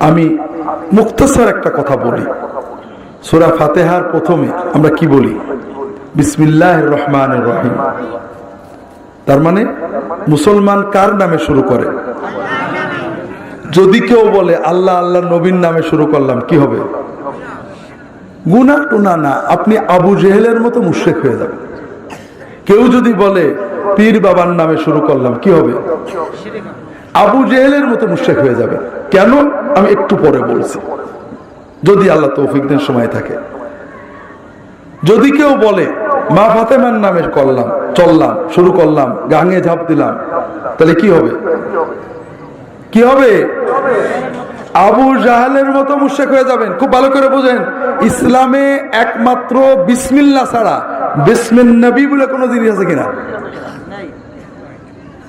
আমি মুক্তসার একটা কথা বলি। সুরা ফাতেহার প্রথমে আমরা কি বলি? বিসমিল্লাহ রহমান রহিম। তার মানে মুসলমান কার নামে শুরু করে? যদি কেউ বলে, আল্লাহ আল্লাহ নবীন নামে শুরু করলাম, কি হবে? গুনা টুনা না আপনি আবু জেহেলের মতো মুশেক হয়ে যাবেন। কেউ যদি বলে, পীর বাবার নামে শুরু করলাম, কি হবে? আবু জেহেলের মতো মুশেক হয়ে যাবে। কেন? আমি একটু পরে বলছি। যদি আল্লাহ তৌফিক দেন, সময় থাকে। যদি কেউ বলে, মা ফাতেমার নামে করলাম চললাম, শুরু করলাম, গাঙে ঝাঁপ দিলাম তাহলে কি হবে? কি হবে? আবু জাহালের মতো মুশেক হয়ে যাবেন। খুব ভালো করে বুঝেন। ইসলামে একমাত্র বিসমিল্লা ছাড়া বিসমিল নবী বলে কোনো জিনিস আছে কিনা?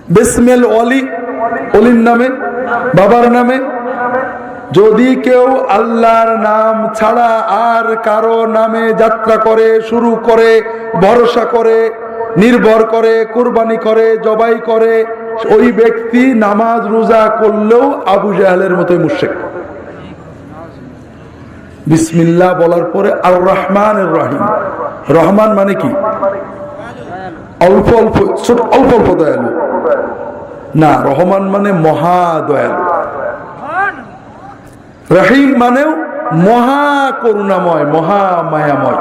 বিসমেল অলি, অলির নামে, বাবার নামে। যদি কেউ আল্লাহর নাম ছাড়া আর কারও নামে যাত্রা করে, শুরু করে, ভরসা করে, নির্ভর করে, কোরবানি করে, জবাই করে, ওই ব্যক্তি নামাজ রোজা করলেও আবু জাহালের মতোই মুশেক বিসমিল্লাহ বলার পরে আর রহমান রহিম। রহমান মানে কি? অল্প অল্প অল্প অল্প দয়ালু। না, রহমান মানে মহা দয়ালু রহিম মানেও মহা করুণাময় মহা মায়াময়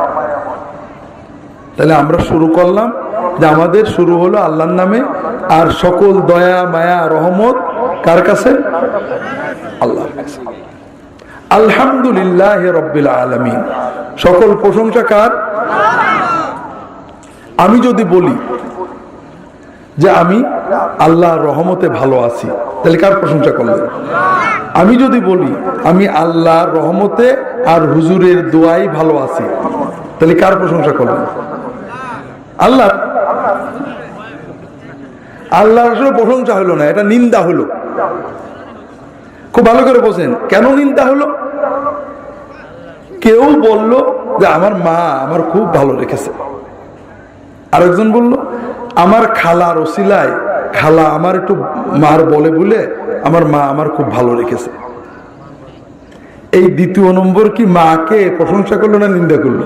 তাহলে আমরা শুরু করলাম যে আমাদের শুরু হলো আল্লাহর নামে, আর সকল দয়া, মায়া, রহমত কার কাছে? আল্লাহর কাছে। আলহামদুলিল্লাহ রব্বিল আলমিন। সকল প্রশংসা কার? আমি যদি বলি যে আমি আল্লাহর রহমতে ভালো আছি। তাহলে কার প্রশংসা করলেন? আমি যদি বলি, আমি আল্লাহর রহমতে আর হুজুরের দোয়াই ভালো আছি, তাহলে কার প্রশংসা করলেন? আল্লাহ। আল্লাহর আসলে প্রশংসা হলো না, এটা নিন্দা হলো। খুব ভালো করে বোঝেন কেন নিন্দা হলো? কেউ বলল যে আমার মা আমার খুব ভালো রেখেছে। আরেকজন বলল আমার খালার ওসিলায়, খালা আমার একটু মার বলে বলে আমার মা আমার খুব ভালো রেখেছে। এই দ্বিতীয় নম্বর কি মাকে প্রশংসা করল না নিন্দা করল?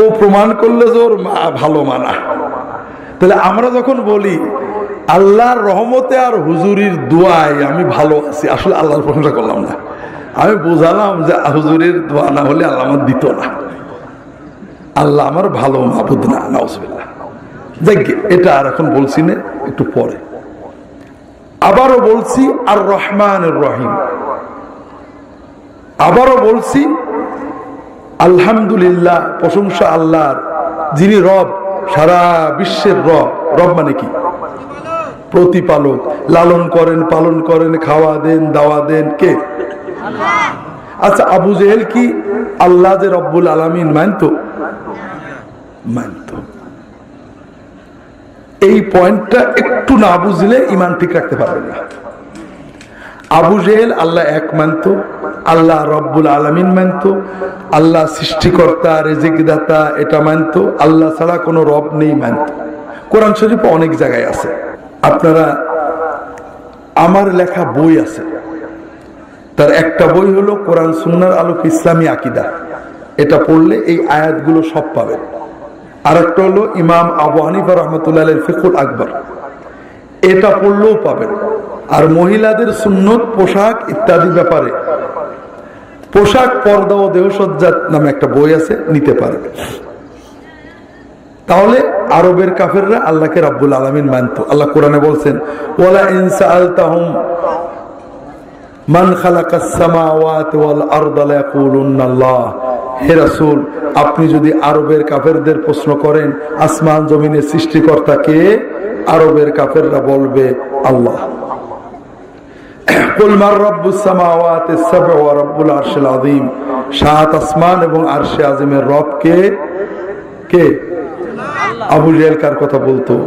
ও প্রমাণ করল যে ওর মা ভালো মানা। তাহলে আমরা যখন বলি, আল্লাহর রহমতে আর হুজুরির দোয়ায় আমি ভালো আছি, আসলে আল্লাহর প্রশংসা করলাম না। আমি বোঝালাম যে হুজুরের দোয়া না হলে আল্লাহ আমার দিত না। আল্লাহ আমার ভালো মাহবুদ না, নাউজবিল্লাহ। দেখ, এটা আর এখন বলছি না, একটু পরে। আবারও বলছি আর রহমান রহিম। আবারও বলছি, আলহামদুলিল্লাহ, প্রশংসা আল্লাহর, যিনি রব, সারা বিশ্বের রব। রব মানে কি? প্রতিপালক। লালন করেন, পালন করেন, খাওয়া দেন, দাওয়া দেন, কে? আচ্ছা আবু জেহেল কি আল্লাহ যে রব্বুল আলমিন মানত মানত এই পয়েন্টটা একটু না বুঝলে ইমান ঠিক রাখতে পারবেন না। আবু জেহেল আল্লাহ এক মানত, আল্লাহ রব্বুল আলমিন মানত, আল্লাহ সৃষ্টিকর্তা, রেজিকদাতা এটা মানত, আল্লাহ ছাড়া কোনো রব নেই মানত। কোরআন শরীফ অনেক জায়গায় আছে। আপনারা, আমার লেখা বই আছে। তার একটা বই হলো কোরআন সুন্নার আলোক ইসলামী আকিদা। এটা পড়লে এই আয়াতগুলো সব পাবেন। আর একটা হলো ইমাম আবু হানিফা রহমতুল্লাহ ফিকুল আকবর। এটা পড়লেও পাবেন। আর মহিলাদের সুন্নত, পোশাক ইত্যাদি ব্যাপারে। পোশাক, পর্দা ও দেহসজ্জা নামে একটা বই আছে, নিতে পারবে। তাহলে আরবের কাফেররা আল্লাহকে রাব্বুল আলমিন মানত। আল্লাহ কোরআনে বলছেন, ওয়ালা ইনসা আলতাহুম মান খালাকাস সামাওয়াতি ওয়াল আরদা লায়াকুলুন্না আল্লাহ। হে রাসূল, আপনি যদি আরবের কাফেরদের প্রশ্ন করেন, আসমান জমিনের সৃষ্টিকর্তা কে? আরবের কাফেররা বলবে, আল্লাহ। কুল মার রব্বুস সামাওয়াতি সাবউ ওয়া রব্বুল আরশিল আযীম। সাত আসমান এবং আরশে আযীমের রব কে? কে? আবু জেহেল কার কথা বলতো?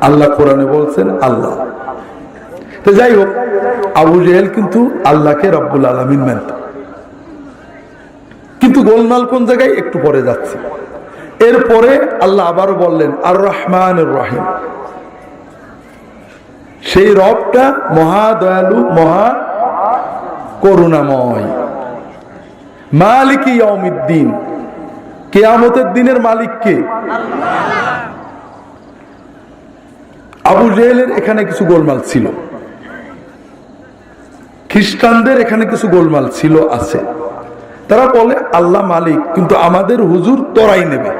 আল্লাহ কোরআনে বলছেন, আল্লাহ। তো যাই হোক, আবু জেহেল কিন্তু আল্লাহকে রব্বুল আলমিন মানত। কিন্তু গোলমাল কোন জায়গায়? একটু পরে যাচ্ছে। এরপরে আল্লাহ আবারও বললেন আর রহমান রহিম। সেই রবটা মহা দয়ালু, মহা করুণাময়। মালিক ইয়মিদ্দিন কেয়ামতের দিনের মালিক কে? আবু জেহেলের এখানে কিছু গোলমাল ছিল। খ্রিস্টানদের এখানে কিছু গোলমাল ছিল, আছে। তারা বলে, আল্লাহ মালিক, কিন্তু আমাদের হুজুর তরাই নেবে।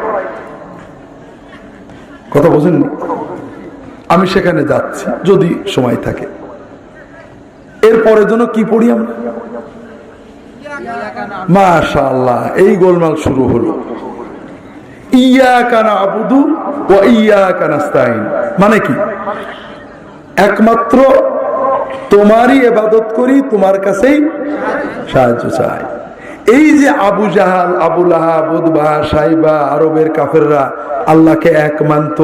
কথা বোঝেননি? আমি সেখানে যাচ্ছি, যদি সময় থাকে। এরপরে যেন কি পড়ি আমরা? মাশা আল্লাহ এই গোলমাল শুরু হলো। ইয়া কানা আবুদু ও ইয়া কানাস্তাইন মানে কি? একমাত্র তোমারই এবাদত করি, তোমার কাছেই সাহায্য চাই। এই যে আবু জাহাল আবুল আহাবুদবাহ সাইবা, আরবের কাফেররা আল্লাহকে এক মানত,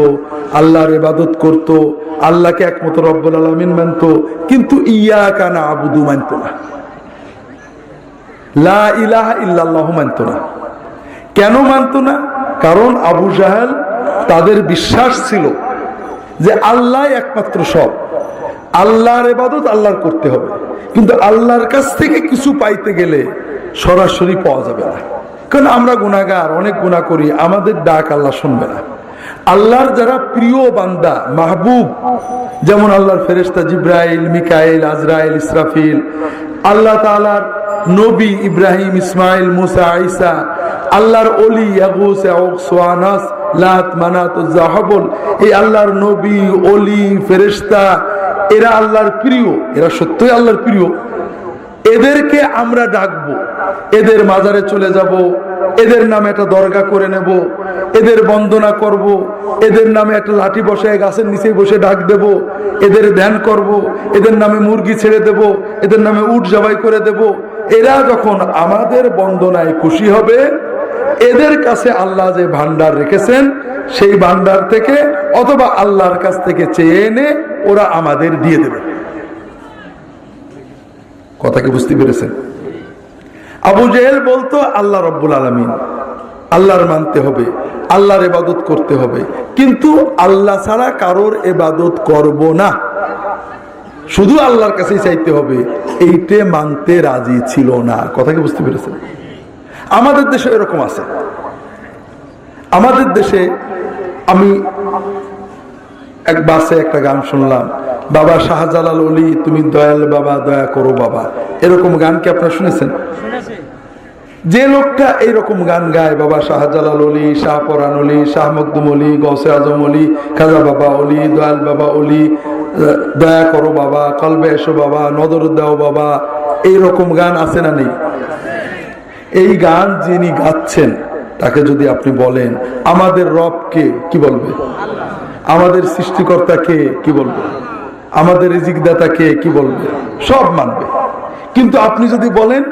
আল্লাহর এবাদত করত, আল্লাহকে একমাত্র রব্বুল আলমিন মানত, কিন্তু ইয়া কানা আবুদু মানত না। লা ইলাহা ইল্লাল্লাহ মানত না। কেন মানত না? কারণ আবু জাহাল তাদের বিশ্বাস ছিল যে আল্লাহ একমাত্র সব। আল্লাহর এবাদত আল্লাহর করতে হবে। কিন্তু আল্লাহর কাছ থেকে কিছু পাইতে গেলে সরাসরি পাওয়া যাবে না। কারণ আমরা গুণাগার অনেক গুণা করি, আমাদের ডাক আল্লাহ শুনবে না। আল্লাহর যারা প্রিয় বান্দা, মাহবুব, যেমন আল্লাহর ফেরেস্তা জিব্রাইল, মিকাইল, আজরাইল, ইসরাফিল, আল্লাহ তালার নবী ইব্রাহিম, ইসমাইল, মুসা আইসা আল্লাহর অলি সোয়ানাস, লাত, মানাত জাহাবল এই আল্লাহর নবী অলি ফেরেস্তা এরা আল্লাহর প্রিয়। এরা সত্যই আল্লাহর প্রিয়। এদেরকে আমরা ডাকবো। এদের মাজারে চলে যাব। এদের নামে একটা দরগা করে নেব। এদের বন্দনা করব। এদের নামে একটা লাঠি বসে গাছের নিচে বসে ডাক দেব। এদের ধ্যান করব। এদের নামে মুরগি ছেড়ে দেব। এদের নামে উট জবাই করে দেব। এরা যখন আমাদের বন্দনায় খুশি হবে এদের কাছে আল্লাহ যে ভান্ডার রেখেছেন, সেই ভান্ডার থেকে অথবা আল্লাহর কাছ থেকে চেয়ে এনে ওরা আমাদের দিয়ে দেবে। কথা কি বুঝতে পেরেছেন? আবু জেহেল বলতো, আল্লাহ রব্বুল আলমিন, আল্লাহর মানতে হবে, আল্লাহর এবাদত করতে হবে। কিন্তু আল্লাহ ছাড়া কারোর এবাদত করব না। শুধু আল্লাহর কাছেই চাইতে হবে। এইটে মানতে রাজি ছিল না। কথা কি বুঝতে পেরেছেন? আমাদের দেশে এরকম আছে। আমাদের দেশে আমি এক বাসে একটা গান শুনলাম, বাবা শাহজালাল অলি, তুমি দয়াল বাবা, দয়া করো বাবা। এরকম গান কি আপনারা শুনেছেন? যে লোকটা এইরকম গান গায়, বাবা শাহজালাল অলি, শাহ পরান অলি, শাহ মকদুম অলি গৌসে আজম অলি, খাজা বাবা অলি, দয়াল বাবা অলি, দয়া করো বাবা, কলবে এসো বাবা, নজর দাও বাবা। এইরকম গান আছে না নেই? এই গান যিনি গাচ্ছেন, তাকে যদি আপনি বলেন, আমাদের রবকে কি বলবে? আমাদের সৃষ্টিকর্তাকে কি বলবে? আমাদের রিজিকদাতাকে কি বলবে? সব মানবে। কিন্তু আপনি যদি বলেন,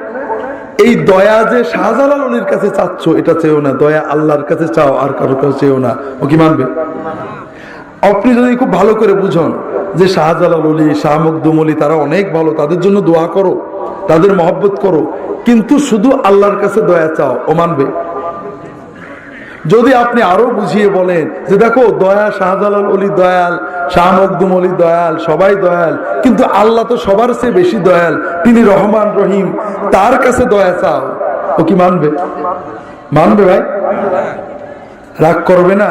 এই দয়া যে শাহজালাল অলির কাছে চাচ্ছ, এটা চেয়েও না। দয়া আল্লাহর কাছে চাও, আর কারও কাছে চেয়েও না। ও কি মানবে? আপনি যদি খুব ভালো করে বুঝুন যে শাহজালাল অলি, শাহ মকদুম অলি, তারা অনেক ভালো, তাদের জন্য দোয়া করো, তাদের মহব্বত করো, কিন্তু শুধু আল্লাহর কাছে দয়া চাও, ও মানবে? যদি আপনি আরও বুঝিয়ে বলেন যে দেখো, দয়া শাহজালাল অলি দয়াল, শাহ মকদুম অলি দয়াল, সবাই দয়াল, কিন্তু আল্লাহ তো সবার চেয়ে বেশি দয়াল, তিনি রহমান রহিম, তার কাছে দয়া চাও, ও কি মানবে? মানবে ভাই? রাগ করবে না?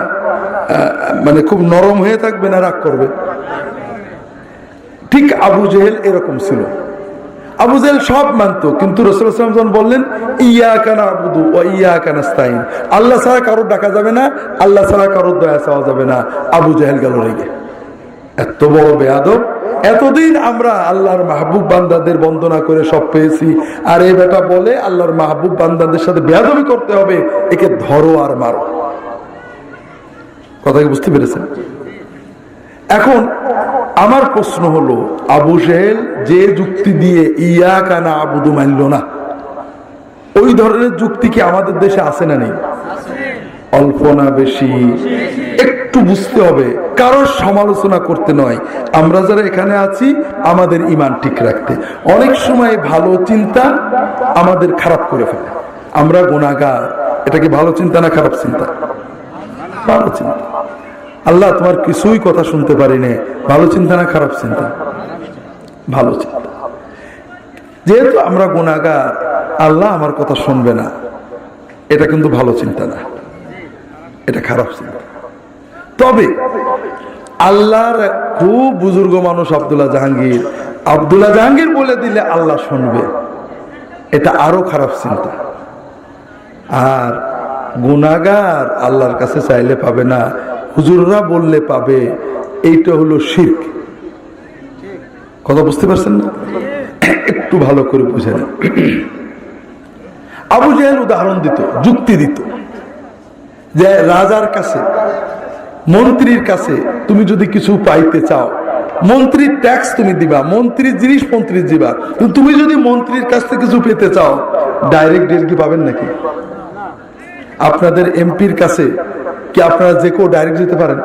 মানে খুব নরম হয়ে থাকবে না রাগ করবে? ঠিক আবু জেহেল এরকম ছিল। আবু জেহেল সব মানতো, কিন্তু রসুলাম যখন বললেন ইয়া কানা আবুদু ও ইয়া কানাস্তাইন আল্লাহ ছাড়া কারোর ডাকা যাবে না, আল্লাহ ছাড়া কারোর দয়া চাওয়া যাবে না। আবু জেহেল গেল রেগে। এত বড় বেয়াদব। এতদিন আমরা আল্লাহর মাহবুব বান্দাদের বন্দনা করে সব পেয়েছি। আর এই বেটা বলে, আল্লাহর মাহবুব বান্দাদের সাথে বেয়াদবি করতে হবে, একে ধরো আর মারো। কথা বুঝতে পেরেছেন? এখন আমার প্রশ্ন হলো, আবু সেহেল যে যুক্তি দিয়ে ইয়া কানা আবুদু মানল না, ওই ধরনের যুক্তি কি আমাদের দেশে আছে না নেই? অল্প না বেশি? একটু বুঝতে হবে, কারোর সমালোচনা করতে নয়। আমরা যারা এখানে আছি, আমাদের ইমান ঠিক রাখতে। অনেক সময় ভালো চিন্তা আমাদের খারাপ করে ফেলে। আমরা গোনাগার এটা কি ভালো চিন্তা না খারাপ চিন্তা? ভালো চিন্তা। আল্লাহ তোমার কিছুই কথা শুনতে পারি নে ভালো চিন্তা না খারাপ চিন্তা? ভালো চিন্তা। যেহেতু আমরা গুণাগার আল্লাহ আমার কথা শুনবে না। এটা কিন্তু ভালো চিন্তা না। এটা খারাপ চিন্তা। তবে আল্লাহর খুব বুজুর্গ মানুষ আব্দুল্লাহ জাহাঙ্গীর। আব্দুল্লাহ জাহাঙ্গীর বলে দিলে আল্লাহ শুনবে। এটা আরও খারাপ চিন্তা। আর গুনাগার আল্লাহর কাছে চাইলে পাবে না। হুজুররা বললে পাবে, এইটা হলো শির্ক। কথা বুঝতে পারছেন না? একটু ভালো করে বুঝে আবু জাহেল উদাহরণ দিত, যুক্তি দিত। যে রাজার কাছে, মন্ত্রীর কাছে তুমি যদি কিছু পাইতে চাও, মন্ত্রীর ট্যাক্স তুমি দিবা, মন্ত্রীর জিনিস মন্ত্রীর দিবা তুমি যদি মন্ত্রীর কাছ থেকে কিছু পেতে চাও ডাইরেক্ট ডিল কি পাবেন নাকি? আপনাদের এমপির কাছে কি আপনারা যে কেউ ডাইরেক্ট যেতে পারেন?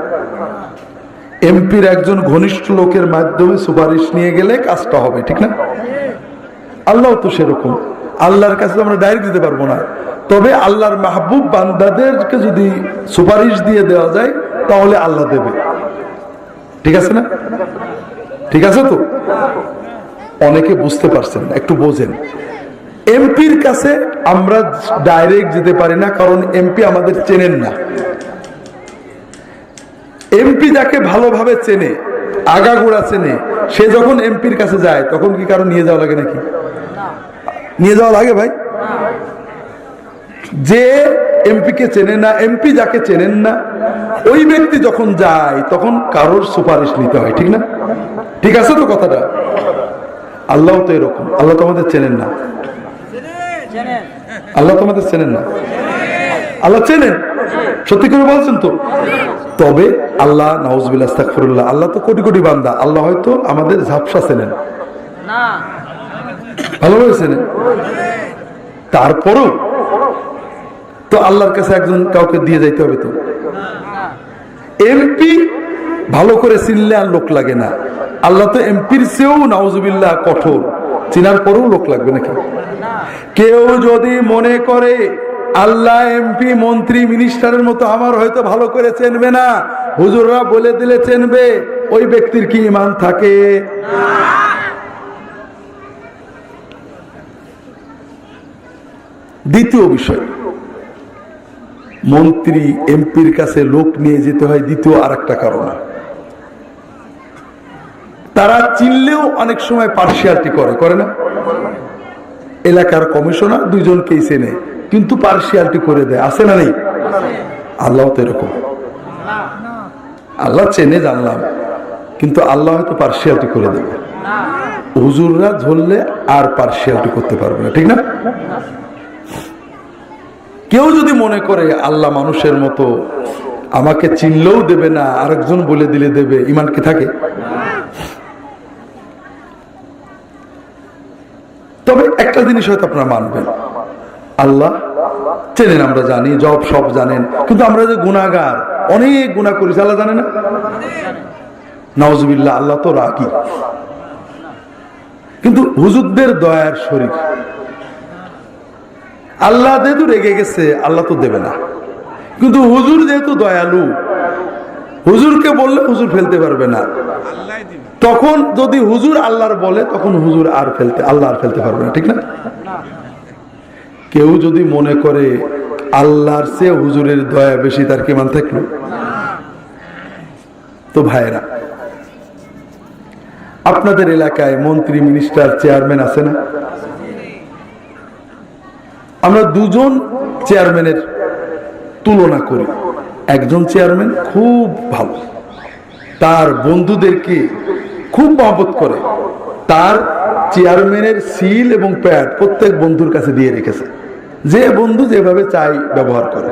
এমপির একজন ঘনিষ্ঠ লোকের মাধ্যমে সুপারিশ নিয়ে গেলে কাজটা হবে, ঠিক না? আল্লাহ তো সেরকম। আল্লাহর কাছে আমরা ডাইরেক্ট দিতে পারব না। তবে আল্লাহর মাহবুব বান্দাদেরকে যদি সুপারিশ দিয়ে দেওয়া যায়, তাহলে আল্লাহ দেবে। ঠিক আছে না? ঠিক আছে তো? অনেকে বুঝতে পারছেন, একটু বোঝেন। এমপির কাছে আমরা ডাইরেক্ট যেতে পারি না, কারণ এমপি আমাদের চেনেন না। এমপি যাকে ভালোভাবে চেনে আগাগোড়া চেনে সে যখন এমপির কাছে যায় তখন কি কারও নিয়ে যাওয়া লাগে নাকি? নিয়ে যাওয়া লাগে ভাই? যে এমপি কে চেনে না এমপি যাকে চেনেন না ওই ব্যক্তি যখন যায় তখন কারোর সুপারিশ নিতে হয় ঠিক না? ঠিক আছে তো কথাটা? আল্লাহ তো এরকম আল্লাহ তোমাদের চেনেন না। আল্লাহ তোমাদের চেনেন না। আল্লাহ চেনেন। সত্যি করে বলছেন তো? তবে আল্লাহ আস্তাগফিরুল্লাহ, আল্লাহ তো কোটি কোটি বান্দা। আল্লাহ হয়তো আমাদের ঝাপসা চেনেন। ভালোভাবে চেনেন। তারপরও তো আল্লাহর কাছে একজন কাউকে দিয়ে যাইতে হবে তো? এমপি ভালো করে চিনলে আর লোক লাগে না। আল্লাহ তো এমপির চেয়েও, নাউজুবিল্লাহ, কঠোর। চিনার পরেও লোক লাগবে নাকি? কেউ যদি মনে করে আল্লাহ, এমপি, মন্ত্রী, মিনিস্টারের মতো আমার হয়তো ভালো করে চেনবে না। হুজুররা বলে দিলে চেনবে, ওই ব্যক্তির কি ইমান থাকে? দ্বিতীয় বিষয়, মন্ত্রী, এমপির কাছে লোক নিয়ে যেতে হয় দ্বিতীয় আর একটা কারণ। তারা চিনলেও অনেক সময় পার্সিয়ালিটি করে করে না? এলাকার কমিশনার দুইজনকেই চেনে কিন্তু পার্সিয়ালিটি করে দেয়। আছে না নেই? আল্লাহ তো এরকম। আল্লাহ চেনে জানলাম, কিন্তু আল্লাহ হয়তো পার্সিয়ালিটি করে দেবে। হুজুররা ধরলে আর পার্সিয়ালটি করতে পারবে না, ঠিক না? কেউ যদি মনে করে আল্লাহ মানুষের মতো আমাকে চিনলেও দেবে না, আরেকজন বলে দিলে দেবে, ইমান কি থাকে? তবে একটা জিনিস হয়তো আপনারা মানবেন। আল্লাহ চেনেন, আমরা জানি, জব সব জানেন, কিন্তু আমরা যে গুণাগার অনেক গুণা করেছি আল্লাহ জানে না? নওয়াজবিল্লাহ আল্লাহ তো রাগি। কিন্তু হুজুরদের দয়ার শরীর। আল্লাহ যেহেতু রেগে গেছে, আল্লাহ তো দেবে না। কিন্তু হুজুর যেহেতু দয়ালু, হুজুরকে বললে হুজুর ফেলতে পারবে না। তখন যদি হুজুর আল্লাহর বলে, তখন হুজুর আর ফেলতে, আল্লাহ আর ফেলতে পারবে না, ঠিক না? কেউ যদি মনে করে আল্লাহর চেয়ে হুজুরের দয়া বেশি, তার কেমন থাকল? তো ভাইরা আপনাদের এলাকায় মন্ত্রী, মিনিস্টার, চেয়ারম্যান আছে না? আমরা দুজন চেয়ারম্যানের তুলনা করি। একজন চেয়ারম্যান খুব ভালো। তার বন্ধুদেরকে খুব মহব্বত করে। তার চেয়ারম্যানের সিল এবং প্যাড প্রত্যেক বন্ধুর কাছে দিয়ে রেখেছে। যে বন্ধু যেভাবে চাই ব্যবহার করে।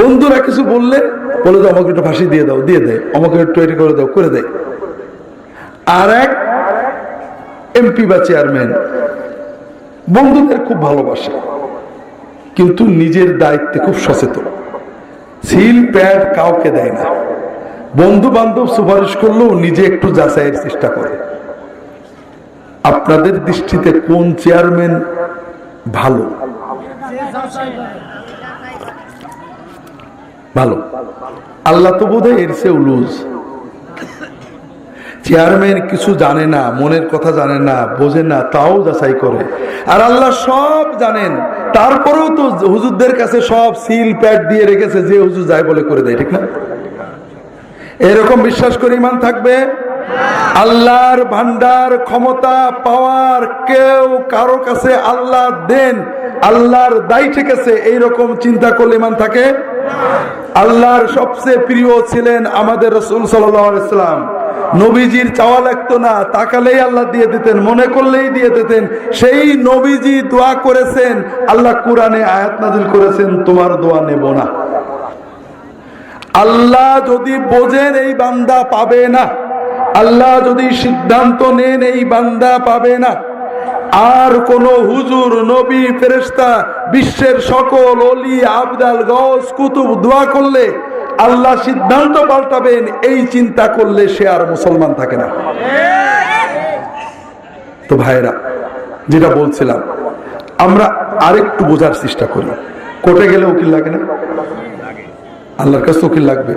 বন্ধুরা কিছু বললে বলে দাও, আমাকে একটু ফাঁসি দিয়ে দাও, দিয়ে দেয় আমাকে একটু এটা করে দাও, করে দেয় আর এক এমপি বা চেয়ারম্যান বন্ধুদের খুব ভালোবাসে, কিন্তু নিজের দায়িত্বে খুব সচেতন। সিল, প্যাড কাউকে দেয় না। বন্ধু বান্ধব সুপারিশ করলেও নিজে একটু যাচাইয়ের চেষ্টা করে। আপনাদের দৃষ্টিতে কোন চেয়ারম্যান ভালো? ভালো। আল্লাহ তো বোধ হয় লুজ চেয়ারম্যান কিছু জানে না, মনের কথা জানে না, বোঝে না, তাও যাচাই করে। আর আল্লাহ সব জানেন। তারপরেও তো হুজুরদের কাছে সব সিল প্যাড দিয়ে রেখেছে, যে হুজুর যায় বলে করে দেয়, ঠিক না? এরকম বিশ্বাস করে ইমান থাকবে? আল্লাহর ভান্ডার, ক্ষমতা, পাওয়ার কেউ কারও কাছে আল্লাহ দেন, আল্লাহর দায় ঠেকেছে এইরকম চিন্তা করলে ইমান থাকে? আল্লাহর সবচেয়ে প্রিয় ছিলেন আমাদের রসুল সাল্লাম। নবীজির চাওয়া লাগতো না, তাকালেই আল্লাহ দিয়ে দিতেন, মনে করলেই দিয়ে দিতেন। সেই নবীজি দোয়া করেছেন, আল্লাহ কোরআনে আয়াত নাজিল করেছেন, তোমার দোয়া নেব না। আল্লাহ যদি বোঝেন এই বান্দা পাবে না, আল্লাহ যদি সিদ্ধান্ত নেন এই বান্দা পাবে না, আর কোন হুজুর, নবী ফেরেস্তা বিশ্বের সকল অলি, আবদাল গস কুতুব দোয়া করলে আল্লাহ সিদ্ধান্ত পাল্টাবেন, এই চিন্তা করলে সে আর মুসলমান থাকে না। তো ভাইরা যেটা বলছিলাম, আমরা আরেকটু বোঝার চেষ্টা করি। কোটে গেলে উকিল লাগে না? আল্লাহর কাছে উকিল লাগবে।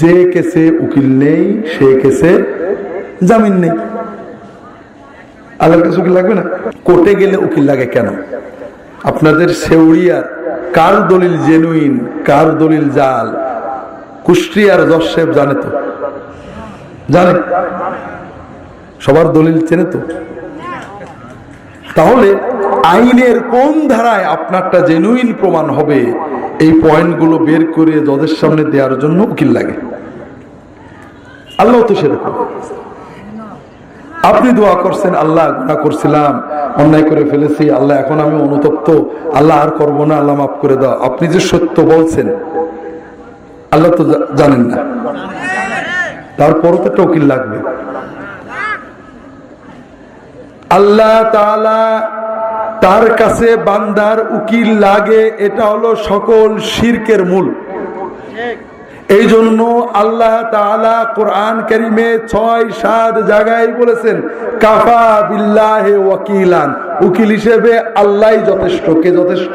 যে কেসে উকিল নেই সে কেসে জামিন নেই। আল্লাহর কাছে উকিল লাগবে না? কোর্টে গেলে উকিল লাগে কেন? আপনাদের সেউড়িয়ার কার দলিল জেনুইন কার দলিল জাল? কুষ্টিয়ার দর্শেব জানে তো। জানে। সবার দলিল চেনে তো। তাহলে আইনের কোন ধারায় আপনারটা জেনুইন প্রমাণ হবে? এই পয়েন্টগুলো বের করে জজের সামনে দেওয়ার জন্য উকিল লাগে। আল্লাহ তো সেরকম। আপনি দোয়া করছেন, আল্লাহ গুণা করছিলাম, অন্যায় করে ফেলেছি, আল্লাহ এখন আমি অনুতপ্ত, আল্লাহ আর করব না, আল্লাহ মাফ করে দাও। আপনি যে সত্য বলছেন, আল্লাহ তো জানেন না। তারপরও তো একটা উকিল লাগবে। আল্লাহ তাআলা তার কাছে বান্দার উকিল লাগে এটা হলো সকল শিরকের মূল। এই জন্য আল্লাহ কোরআন কারিমে ছয় সাত জায়গায় বলেছেন কাফা বিল্লাহে ওয়াকিলান। উকিল হিসেবে আল্লাহই যথেষ্ট। কে যথেষ্ট?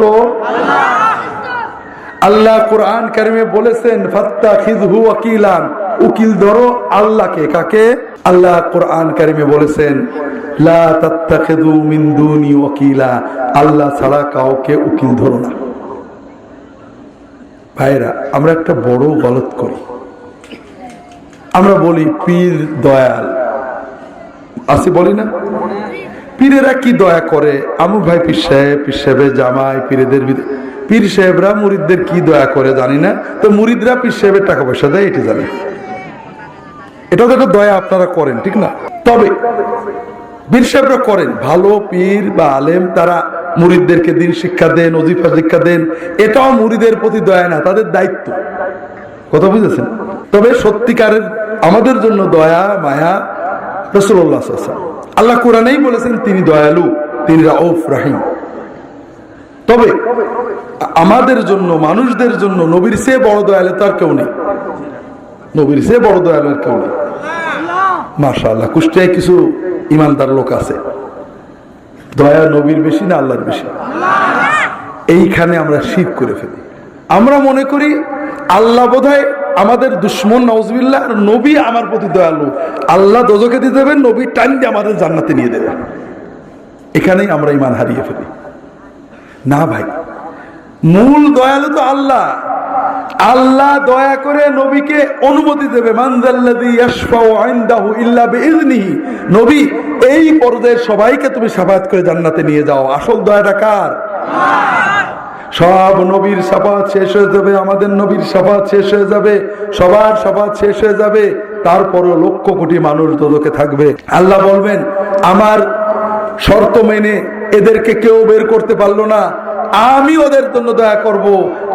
আল্লাহ। কোরআন কারিমে বলেছেন ফাত্তা খিজহু ওয়াকিলান। উকিল ধরো, আল্লাহকে, কাকে? আল্লাহ কোরআন কারিমে বলেছেন, লা আল্লাহ ছাড়া কাউকে উকিল ধরো না। ভাইরা আমরা একটা বড় গলত করি। আমরা বলি, পীর দয়াল আসি বলি না? পীরেরা কি দয়া করে? আমু ভাই পীর সাহেব, পীর সাহেবের জামাই, পীরেদের পীর সাহেবরা মুরিদদের কি দয়া করে জানি না। তো মুরিদরা পীর সাহেবের টাকা পয়সা দেয়, এটি জানি। এটা তো একটা দয়া আপনারা করেন, ঠিক না? তবে পীর সাহেবরা করেন, ভালো পীর বা আলেম, তারা মুরিদদেরকে দিন শিক্ষা দেন, অজিফা শিক্ষা দেন, এটাও মুরিদের প্রতি দয়া না, তাদের দায়িত্ব। কথা বুঝেছেন? তবে সত্যিকারের আমাদের জন্য দয়া, মায়া রসুল্লাহ আল্লাহ কোরআনেই বলেছেন, তিনি দয়ালু, তিনি রাউফ, রাহিম। তবে আমাদের জন্য, মানুষদের জন্য নবীর সে বড় দয়ালু আর কেউ নেই। নবীর সে বড় দয়ালু আর কেউ নেই। মাশা কুষ্টিয়ায় কিছু ইমানদার লোক আছে। দয়া নবীর বেশি না আল্লাহর বেশি? এইখানে আমরা শির করে ফেলি। আমরা মনে করি আল্লাহ বোধহয় আমাদের দুশ্মন নজবিল্লা আর নবী আমার প্রতি দয়ালু। আল্লাহ দোজকে দিয়ে দেবেন, নবী টাইম দিয়ে আমাদের জান্নাতে নিয়ে দেবেন। এখানেই আমরা ইমান হারিয়ে ফেলি। না ভাই, মূল দয়ালু তো আল্লাহ। আল্লাহ দয়া করে নবীকে অনুমতি দেবে নবী, এই পর্যায়ের সবাইকে তুমি সাফাত করে জান্নাতে নিয়ে যাও। আসল দয়াটা কার? সব নবীর সাফাত শেষ হয়ে যাবে, আমাদের নবীর সাফাত শেষ হয়ে যাবে, সবার সাফাত শেষ হয়ে যাবে। তারপরও লক্ষ কোটি মানুষ দোদকে থাকবে। আল্লাহ বলবেন, আমার শর্ত মেনে এদেরকে কেউ বের করতে পারল না। আমি ওদের জন্য দয়া করব।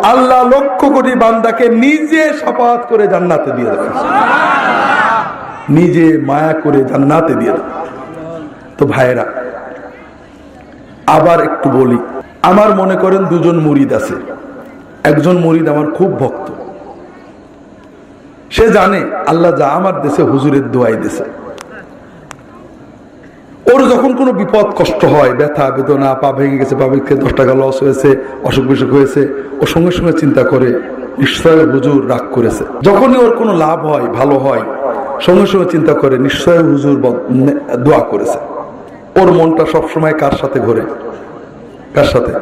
আল্লাহ লক্ষ কোটি বান্দাকে নিজে সাফাত করে জান্নাতে দিয়ে দেবেন নিজে মায়া করে জান্নাতে দিয়ে দেবেন তো ভাইরা আবার একটু বলি, আমার মনে করেন দুজন মুরিদ আছে। একজন মুরিদ আমার খুব ভক্ত। সে জানে আল্লাহ যা আমার দেশে হুজুরের দোয়াই দেশে। ওর যখন কোনো বিপদ কষ্ট হয়, ব্যথা, বেদনা, পা ভেঙে গেছে, পা ভেঙে দশ টাকা লস হয়েছে, অসুখ বিসুখ হয়েছে, ও সঙ্গে সঙ্গে চিন্তা করে নিশ্চয় হুজুর রাগ করেছে। যখনই ওর কোনো লাভ হয়, ভালো হয়, সঙ্গে সঙ্গে চিন্তা করে নিশ্চয় হুজুর দোয়া করেছে। ওর মনটা সবসময় কার সাথে ঘোরে? কার সাথে?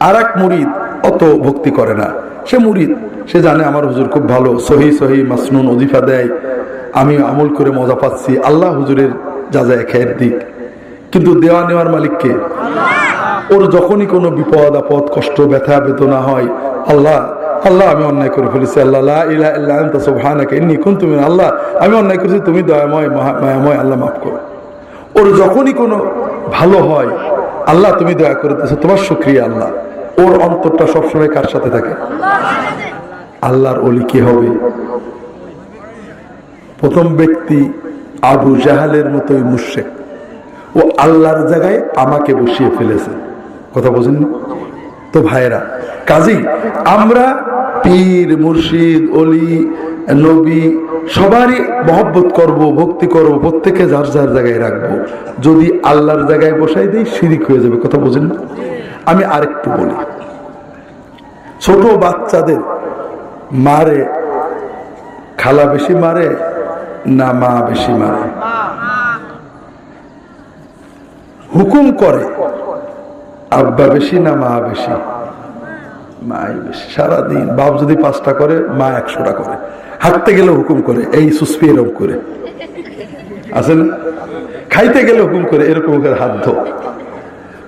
আর এক মুরিদ অত ভক্তি করে না। সে মুরিদ সে জানে আমার হুজুর খুব ভালো সহি সহি মাসনুন অজিফা দেয়। আমি আমল করে মজা পাচ্ছি আল্লাহ হুজুরের যা যায় খেয়ের দিক। কিন্তু দেওয়া নেওয়ার মালিককে ওর যখনই কোনো বিপদ আপদ কষ্ট ব্যথা বেদনা হয় আল্লাহ আল্লাহ আমি অন্যায় করে ফেলেছি আল্লাহ কুনতু আল্লাহ আমি অন্যায় করেছি তুমি দয়াময় মায়াময় আল্লাহ মাফ করো। ওর যখনই কোনো ভালো হয় আল্লাহ, তুমি দয়া করে দিয়েছ তোমার শুক্রিয়া আল্লাহ। ওর অন্তরটা সবসময় কার সাথে থাকে? আল্লাহর অলি কি হবে? প্রথম ব্যক্তি আবু জাহালের মতোই মুশেক ও আল্লাহর জায়গায় আমাকে বসিয়ে ফেলেছে। কথা বোঝেন তো ভাইরা কাজী, আমরা পীর, মুর্শিদ অলি নবী সবারই মহব্বত করব, ভক্তি করব, প্রত্যেকে যার যার জায়গায় রাখব। যদি আল্লাহর জায়গায় বসাই দিই, শিরিক হয়ে যাবে, কথা বোঝেন না? আমি আরেকটু বলি। ছোট বাচ্চাদের মারে, খালা বেশি মারে না মা বেশি মারে? হুকুম করে, আব্বা বেশি না মা বেশি? মাই বেশি। সারাদিন বাপ যদি পাঁচটা করে, মা একশোটা করে। হাঁটতে গেলে হুকুম করে, এই সুস্পি এরকম করে। আছে না? খাইতে গেলে হুকুম করে, এরকম করে হাত ধো।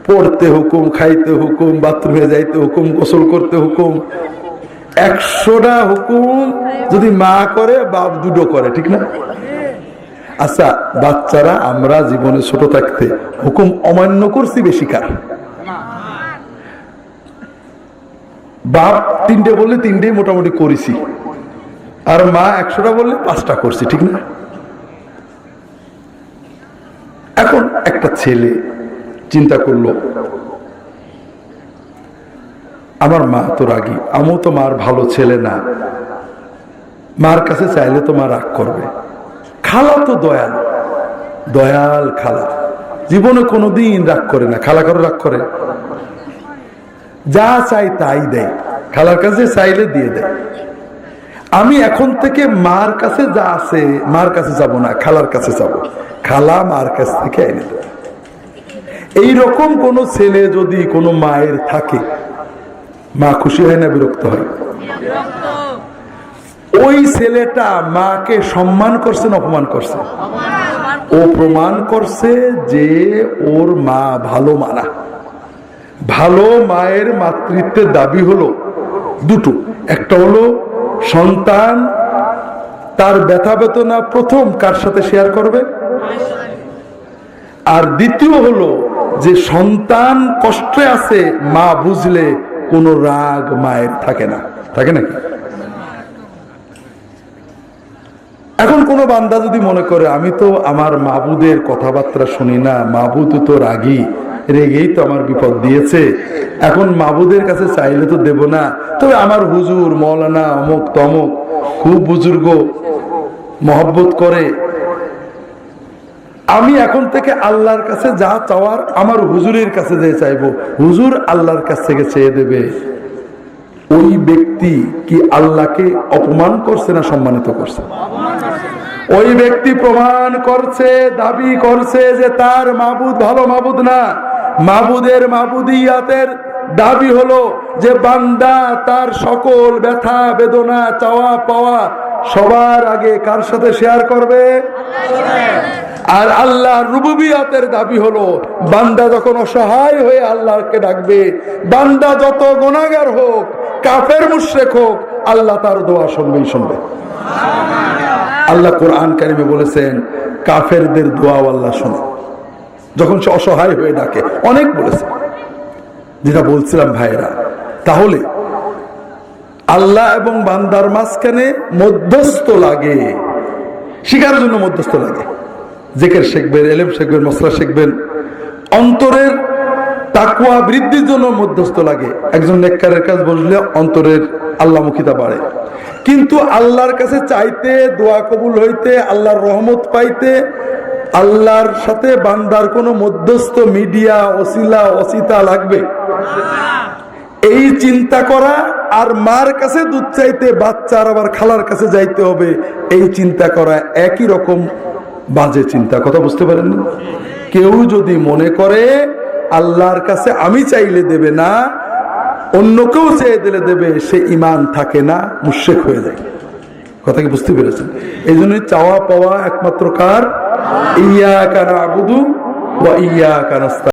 পড়তে হুকুম, খাইতে হুকুম, বাথরুমে যাইতে হুকুম, গোসল করতে হুকুম। একশোটা হুকুম যদি মা করে, বাপ দুটো করে, ঠিক না? আচ্ছা বাচ্চারা, আমরা জীবনে ছোট থাকতে হুকুম অমান্য করছি বেশি কার? বাপ তিনটে বললে তিনটেই মোটামুটি করেছি। আর মা একশোটা বললে পাঁচটা করছি, ঠিক না? এখন একটা ছেলে চিন্তা করল, আমার মা তো রাগি আমিও তো মার ভালো ছেলে না। মার কাছে চাইলে তো মা রাগ করবে। খালা তো দয়াল দয়াল খালা। জীবনে কোনোদিন রাগ করে না, খালা করে রাগ করে? যা চাই তাই দেয়, খালার কাছে চাইলে দিয়ে দেয়। আমি এখন থেকে মার কাছে যা আছে, মার কাছে যাব না, খালার কাছে যাব। খালা মার কাছ থেকে এনে দেবে। এইরকম কোন ছেলে যদি কোনো মায়ের থাকে, মা খুশি হয় না, বিরক্ত হয়? ওই ছেলেটা মাকে সম্মান করছে না অপমান করছে? ও প্রমাণ করছে যে ওর মা ভালো মানা ভালো মায়ের মাতৃত্বের দাবি হলো দুটো। একটা হলো সন্তান, তার ব্যথা বেতনা প্রথম কার সাথে শেয়ার করবে? আর দ্বিতীয় হলো যে সন্তান কষ্টে আছে, মা বুঝলে কোনো রাগ মায়ের থাকে না। থাকে নাকি এখন কোনো বান্দা যদি মনে করে, আমি তো আমার মাবুদের কথাবার্তা শুনি না মাবুদ তো রাগী, রেগেই তো আমার বিপদ দিয়েছে, এখন মাবুদের কাছে চাইলে তো দেব না। তবে আমার হুজুর, মৌলানা অমুক তমুক খুব বুজুর্গ, মহব্বত করে। আমি এখন থেকে আল্লাহর কাছে যা চাওয়ার আমার হুজুরের কাছে যে চাইব, হুজুর আল্লাহর কাছ থেকে চেয়ে দেবে। ওই ব্যক্তি কি আল্লাহকে অপমান করছে না সম্মানিত করছে? ওই ব্যক্তি প্রমাণ করছে, দাবি করছে যে তার মাবুদ ভালো মাবুদ না। মাবুদের মাবুদিয়াতের দাবি হলো যে বান্দা তার সকল ব্যথা, বেদনা, চাওয়া, পাওয়া সবার আগে কার সাথে শেয়ার করবে? আর আল্লাহ রুবুবিয়াতের দাবি হলো, বান্দা যখন অসহায় হয়ে আল্লাহকে ডাকবে, বান্দা যত গোনাগার হোক কাফের মুশ্রেক হোক, আল্লাহ তার দোয়া শুনবেই শুনবে। আল্লাহ কোরআন কারিমে বলেছেন, কাফেরদের দোয়াও আল্লাহ শোনে। যখন সে অসহায় হয়ে ডাকে, অনেক বলেছে। যেটা বলছিলাম ভাইরা তাহলে আল্লাহ এবং বান্দার মাঝখানে মধ্যস্থ লাগে। শিকার জন্য মধ্যস্থ লাগে। জেকের শিখবেন, এলেম শিখবেন মশলা শিখবেন। অন্তরের তাকুয়া বৃদ্ধির জন্য মধ্যস্থ লাগে। একজন নেককারের কাজ বসলে অন্তরের আল্লাহমুখিতা বাড়ে। কিন্তু আল্লাহর কাছে চাইতে, দোয়া কবুল হইতে, আল্লাহর রহমত পাইতে, আল্লাহর সাথে বান্দার কোনো মধ্যস্থ মিডিয়া অসিলা অসিতা লাগবে। এই চিন্তা করা আর মার কাছে দুধ চাইতে, বাচ্চার আবার খালার কাছে যাইতে হবে, এই চিন্তা করা একই রকম বাজে চিন্তা। কথা বুঝতে পারেন কেউ যদি মনে করে আল্লাহর কাছে আমি চাইলে দেবে না, অন্য কেউ চেয়ে দিলে দেবে, সে ইমান থাকে না মুশেক হয়ে যায়। কথা কি বুঝতে পেরেছেন? এই জন্য চাওয়া পাওয়া একমাত্র কার? ইয়া কারা আবুদু বা ইয়া কানাস্তা